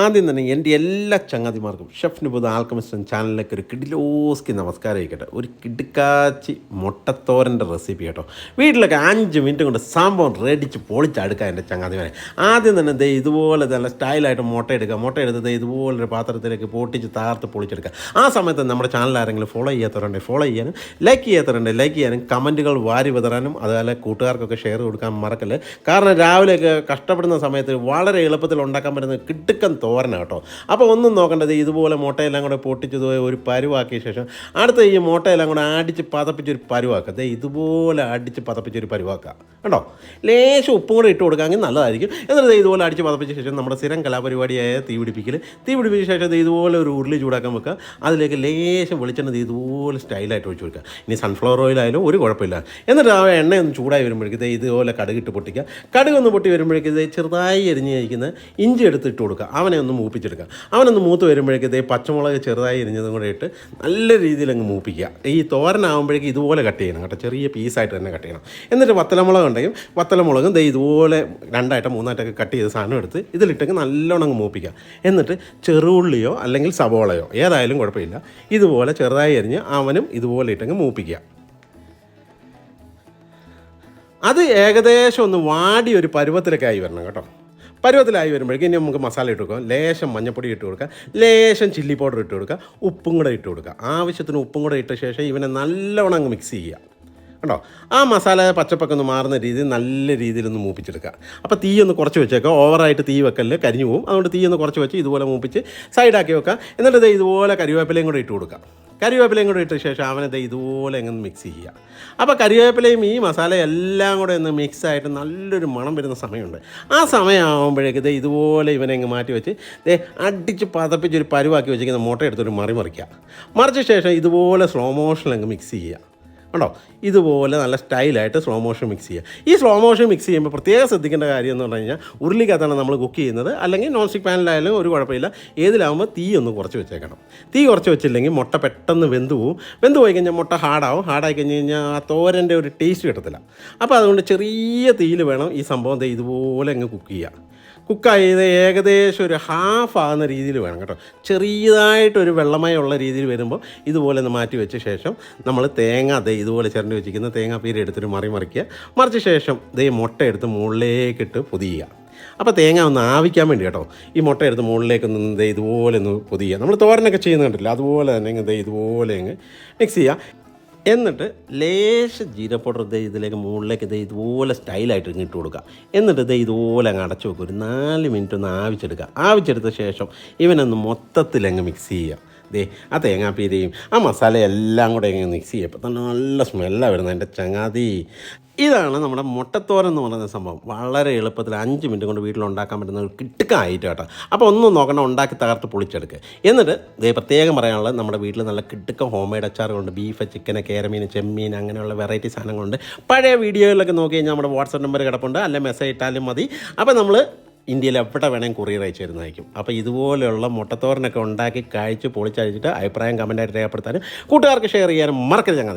ആദ്യം തന്നെ എന്റെ എല്ലാ ചങ്ങാതിമാർക്കും ഷെഫ് നിബുദ ആൽക്കമിസ്റ്റൻ ചാനലിലേക്ക് ഒരു കിഡിലോസ്കി നമസ്കാരം ആയിക്കട്ടെ. ഒരു കിടുക്കാച്ചി മുട്ടത്തോരന്റെ റെസിപ്പി കേട്ടോ. വീട്ടിലൊക്കെ അഞ്ച് മിനിറ്റ് കൊണ്ട് സംഭവം റെഡിച്ച് പൊളിച്ചെടുക്കുക എന്റെ ചങ്ങാതിമാരെ. ആദ്യം തന്നെ ദേ ഇതുപോലെ നല്ല സ്റ്റൈലായിട്ട് മുട്ട എടുക്കുക. മുട്ട എടുത്ത് ദേ ഇതുപോലൊരു പാത്രത്തിലേക്ക് പൊട്ടിച്ച് താർത്ത് പൊളിച്ചെടുക്കുക. ആ സമയത്ത് നമ്മുടെ ചാനൽ ആരെങ്കിലും ഫോളോ ചെയ്യാത്തവരുണ്ടെങ്കിൽ ഫോളോ ചെയ്യാനും ലൈക്ക് ചെയ്യാത്തവരുണ്ടെങ്കിൽ ലൈക്ക് ചെയ്യാനും കമന്റുകൾ വാരി വിതറാനും അതുപോലെ കൂട്ടുകാർക്കൊക്കെ ഷെയർ കൊടുക്കാൻ മറക്കല്ലേ. കാരണം രാവിലെയൊക്കെ കഷ്ടപ്പെടുന്ന സമയത്ത് വളരെ എളുപ്പത്തിൽ ഉണ്ടാക്കാൻ പറ്റുന്ന കിട്ടുക്കൻ തോരന കേട്ടോ. അപ്പോൾ ഒന്നും നോക്കേണ്ടത് ഇതുപോലെ മുട്ടയെല്ലാം കൂടെ പൊട്ടിച്ചത് ഒരു പരുവാക്കിയ ശേഷം അടുത്ത ഈ മുട്ടയെല്ലാം കൂടെ അടിച്ച് പതപ്പിച്ചൊരു പരുവാക്കുക ദേ ഇതുപോലെ അടിച്ച് പതപ്പിച്ചൊരു പരുവാക്കുക കേട്ടോ ലേശം ഉപ്പും കൂടെ ഇട്ട് കൊടുക്കാമെങ്കിൽ നല്ലതായിരിക്കും. എന്നിട്ട് ഇതുപോലെ അടിച്ച് പതപ്പിച്ച ശേഷം നമ്മുടെ സ്ഥിരം കലാപരിപാടിയായ തീ പിടിപ്പിക്കൽ തീ പിടിപ്പിച്ച ശേഷം ഇതുപോലെ ഒരു ഉരുളി ചൂടാക്കാൻ വെക്കുക. അതിലേക്ക് ലേശം വെളിച്ചെണ്ണ ഇതുപോലെ സ്റ്റൈലായിട്ട് ഒഴിച്ച് കൊടുക്കുക. ഇനി സൺഫ്ലവർ ഓയിലായാലും ഒരു കുഴപ്പമില്ല. എന്നിട്ട് ആ എണ്ണ ഒന്ന് ചൂടായി വരുമ്പോഴേക്കും ഇതുപോലെ കടുകിട്ട് പൊട്ടിക്കുക. കടുക് ഒന്ന് പൊട്ടി വരുമ്പോഴേക്കും ഇത് ചെറുതായി എരിഞ്ഞ് കഴിക്കുന്ന ഇഞ്ചി എടുത്തിട്ട് കൊടുക്കുക കൊടുക്കുക. അവനെ ഒന്ന് മൂപ്പിച്ചെടുക്കുക അവനൊന്ന് മൂത്ത് വരുമ്പോഴേക്കും ദേ പച്ചമുളക് ചെറുതായി എരിഞ്ഞതും കൂടെ ഇട്ട് നല്ല രീതിയിൽ അങ്ങ് മൂപ്പിക്കുക. ഈ തോരനാകുമ്പോഴേക്കും ഇതുപോലെ കട്ട് ചെയ്യണം കേട്ടോ. ചെറിയ പീസായിട്ട് തന്നെ കട്ട് ചെയ്യണം. എന്നിട്ട് വത്തലമുളക് ഉണ്ടെങ്കിൽ വത്തലമുളകും ദേ ഇതുപോലെ രണ്ടായിട്ടോ മൂന്നായിട്ടൊക്കെ കട്ട് ചെയ്ത് സാധനം എടുത്ത് ഇതിലിട്ടെങ്കിൽ നല്ലോണം അങ്ങ് മൂപ്പിക്കുക. എന്നിട്ട് ചെറുള്ളിയോ അല്ലെങ്കിൽ സവോളയോ ഏതായാലും കുഴപ്പമില്ല. ഇതുപോലെ ചെറുതായി എരിഞ്ഞ് അവനും ഇതുപോലെ ഇട്ടങ്ങ് മൂപ്പിക്കുക. അത് ഏകദേശം ഒന്ന് വാടി ഒരു പരുവത്തിലൊക്കെ ആയി വരണം കേട്ടോ. പരുവത്തിലായി വരുമ്പോഴേക്കും ഇനി നമുക്ക് മസാല ഇട്ട് കൊടുക്കാം. ലേശം മഞ്ഞപ്പൊടി ഇട്ട് കൊടുക്കുക ലേശം ചില്ലി പൗഡർ ഇട്ട് കൊടുക്കുക ഉപ്പും കൂടെ ഇട്ട് കൊടുക്കുക ആവശ്യത്തിന് ഉപ്പും കൂടെ ഇട്ട ശേഷം ഇവനെ നല്ലവണ്ണം അങ്ങ് മിക്സ് ചെയ്യുക. കേട്ടോ ആ മസാല പച്ചപ്പൊക്കെ ഒന്ന് മാറുന്ന രീതിയിൽ നല്ല രീതിയിൽ ഒന്ന് മൂപ്പിച്ചെടുക്കുക. അപ്പോൾ തീ ഒന്ന് കുറച്ച് വെച്ചേക്കുക ഓവറായിട്ട് തീ വെക്കൽ കരിഞ്ഞു പോകും അതുകൊണ്ട് തീ ഒന്ന് കുറച്ച് വെച്ച് ഇതുപോലെ മൂപ്പിച്ച് സൈഡാക്കി വെക്കുക. എന്നിട്ട് ഇത് ഇതുപോലെ കരിവേപ്പിലയും കൂടെ ഇട്ട് കൊടുക്കുക. കരിവേപ്പിലയും കൂടെ ഇട്ട ശേഷം അവനത് ഇതുപോലെ അങ്ങ് മിക്സ് ചെയ്യുക. അപ്പോൾ കരിവേപ്പിലയും ഈ മസാല എല്ലാം കൂടെ ഒന്ന് മിക്സ് ആയിട്ട് നല്ലൊരു മണം വരുന്ന സമയമുണ്ട്. ആ സമയമാകുമ്പോഴേക്ക് ദേ ഇതുപോലെ ഇവനെ അങ്ങ് മാറ്റി വെച്ച് ദേ അടിച്ച് പതപ്പിച്ച് ഒരു പരുവാക്കി വെച്ചിരിക്കുന്ന മുട്ട എടുത്തൊരു മറി മറിക്കുക. മറിച്ച ശേഷം ഇതുപോലെ സ്ലോ മോഷനിൽ അങ്ങ് മിക്സ് ചെയ്യുക. കണ്ടോ? ഇതുപോലെ നല്ല സ്റ്റൈലായിട്ട് സ്ലോ മോഷൻ മിക്സ് ചെയ്യുക ഈ സ്ലോ മോഷൻ മിക്സ് ചെയ്യുമ്പോൾ പ്രത്യേകം ശ്രദ്ധിക്കേണ്ട കാര്യം എന്ന് പറഞ്ഞു കഴിഞ്ഞാൽ ഉരുളിക്കകത്താണ് നമ്മൾ കുക്ക് ചെയ്യുന്നത്. അല്ലെങ്കിൽ നോൺ സ്റ്റിക് പാനിലായാലും ഒരു കുഴപ്പമില്ല. ഏതിലാകുമ്പോൾ തീ ഒന്ന് കുറച്ച് വെച്ചേക്കണം. തീ കുറച്ച് വെച്ചില്ലെങ്കിൽ മുട്ട പെട്ടെന്ന് വെന്ത് പോവും. വെന്ത് പോയി കഴിഞ്ഞാൽ മുട്ട ഹാർഡാവും. ഹാർഡായി കഴിഞ്ഞ് കഴിഞ്ഞാൽ ആ തോരന്റെ ഒരു ടേസ്റ്റ് കിട്ടത്തില്ല. അപ്പോൾ അതുകൊണ്ട് ചെറിയ തീയിൽ വേണം ഈ സംഭവം ഇതുപോലെ അങ്ങ് കുക്ക് ചെയ്യുക കുക്കായി. ഇത് ഏകദേശം ഒരു ഹാഫ് ആകുന്ന രീതിയിൽ വേണം കേട്ടോ. ചെറിയതായിട്ടൊരു വെള്ളമയമുള്ള രീതിയിൽ വരുമ്പോൾ ഇതുപോലെ ഒന്ന് മാറ്റി വെച്ച ശേഷം നമ്മൾ തേങ്ങ ദേ ഇതുപോലെ ചിരണ്ടി വെച്ചിരിക്കുന്ന തേങ്ങ തേങ്ങാപ്പീര എടുത്തിട്ട് മറി മറിക്കുക. മറിച്ച ശേഷം ദേ മുട്ട എടുത്ത് മുകളിലേക്കിട്ട് പൊതിയുക. അപ്പോൾ തേങ്ങ ഒന്ന് ആവിക്കാൻ വേണ്ടി കേട്ടോ. ഈ മുട്ട എടുത്ത് മുകളിലേക്ക് ഒന്ന് ദേ ഇതുപോലെ ഒന്ന് പൊതിയുക. നമ്മൾ തോരനൊക്കെ ചെയ്യുന്നുണ്ടല്ലോ അതുപോലെ തന്നെ ദേ ഇതുപോലെ അങ്ങ് മിക്സ് ചെയ്യുക. എന്നിട്ട് ലേശ ജീര പൗഡർ ഇതിലേക്ക് മുകളിലേക്ക് ദേ ഇതുപോലെ സ്റ്റൈലായിട്ട് ഇട്ട് കൊടുക്കുക എന്നിട്ട് ദേ ഇതുപോലെ അങ്ങ് അടച്ചു വെക്കുക ഒരു നാല് മിനിറ്റ് ഒന്ന് ആവിച്ചെടുക്കുക. ആവിച്ചെടുത്ത ശേഷം ഇവനൊന്ന് മൊത്തത്തിൽ അങ്ങ് മിക്സ് ചെയ്യുക ദേ ആ തേങ്ങാപ്പീരയും ആ മസാല എല്ലാം കൂടെ ഇങ്ങനെ മിക്സ് ചെയ്യപ്പോൾ തന്നെ നല്ല സ്മെല്ലാണ് വരുന്നത് എന്റെ ചങ്ങാതി. ഇതാണ് നമ്മുടെ മുട്ടത്തോരൻ എന്ന് പറയുന്ന സംഭവം. വളരെ എളുപ്പത്തിൽ അഞ്ച് മിനിറ്റ് കൊണ്ട് വീട്ടിൽ ഉണ്ടാക്കാൻ പറ്റുന്ന ഒരു കിട്ടുക്കായിട്ട് കേട്ടോ അപ്പോൾ ഒന്നും നോക്കണം ഉണ്ടാക്കി തകർത്ത് പൊളിച്ചെടുക്കുക എന്നിട്ട് പ്രത്യേകം പറയാനുള്ളത് നമ്മുടെ വീട്ടിൽ നല്ല കിട്ടുക്ക ഹോം മെയ്ഡ് അച്ചാറുകളുണ്ട് ബീഫ് ചിക്കൻ കേരമീൻ ചെമ്മീൻ അങ്ങനെയുള്ള വെറൈറ്റി സാധനങ്ങളുണ്ട്. പഴയ വീഡിയോയിലൊക്കെ നോക്കി കഴിഞ്ഞാൽ നമ്മുടെ വാട്സപ്പ് നമ്പർ കിടപ്പുണ്ട്. അല്ലെങ്കിൽ മെസ്സേജ് ഇട്ടാലും മതി. അപ്പോൾ നമ്മൾ ഇന്ത്യയിൽ എവിടെ വേണമെങ്കിൽ കൊറിയർ അയച്ചു തരുന്നതായിരിക്കും അപ്പോൾ ഇതുപോലെയുള്ള മുട്ടത്തോരനൊക്കെ ഉണ്ടാക്കി കഴിച്ച് പൊളിച്ചഴിച്ചിട്ട് അഭിപ്രായം കമന്റായിട്ട് രേഖപ്പെടുത്താനും കൂട്ടുകാർക്ക് ഷെയർ ചെയ്യാനും മറക്കരുത് ഞങ്ങൾ.